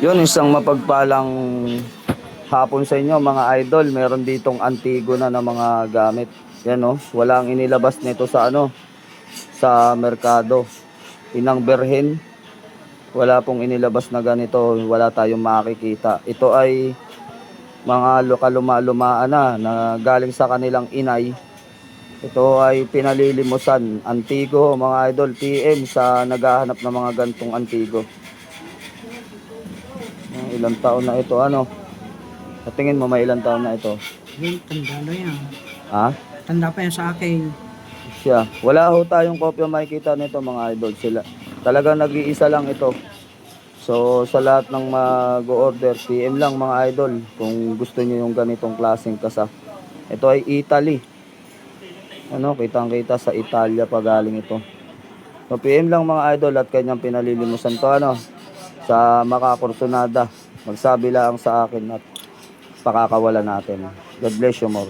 Yun, isang mapagpalang hapon sa inyo mga idol. Meron ditong antigo na na mga gamit. Yan oh, walang inilabas nito sa ano, sa merkado. Inang berhen. Wala pong inilabas na ganito. Wala tayong makikita. Ito ay mga lokaluma-lumaan na na galing sa kanilang inay. Ito ay pinalilimusan. Antigo, mga idol, PM sa naghahanap ng mga gantong antigo. Ilang taon na ito, ano? Sa tingin mo, may ilang taon na ito? Yun, tanda na yan. Ha? Tanda pa yan sa akin. Siya. Wala ho tayong kopya makikita nito, mga idol. Sila. Talagang nag-iisa lang ito. So, sa lahat ng mag-order, PM lang mga idol kung gusto niyo yung ganitong klaseng kasa. Ito ay Italy. Ano, kitang-kita sa Italia pa galing ito. So, PM lang mga idol at kanyang pinalilimusan to ano sa makakursunada. Magsabi lang sa akin at pakakawala natin. God bless you more.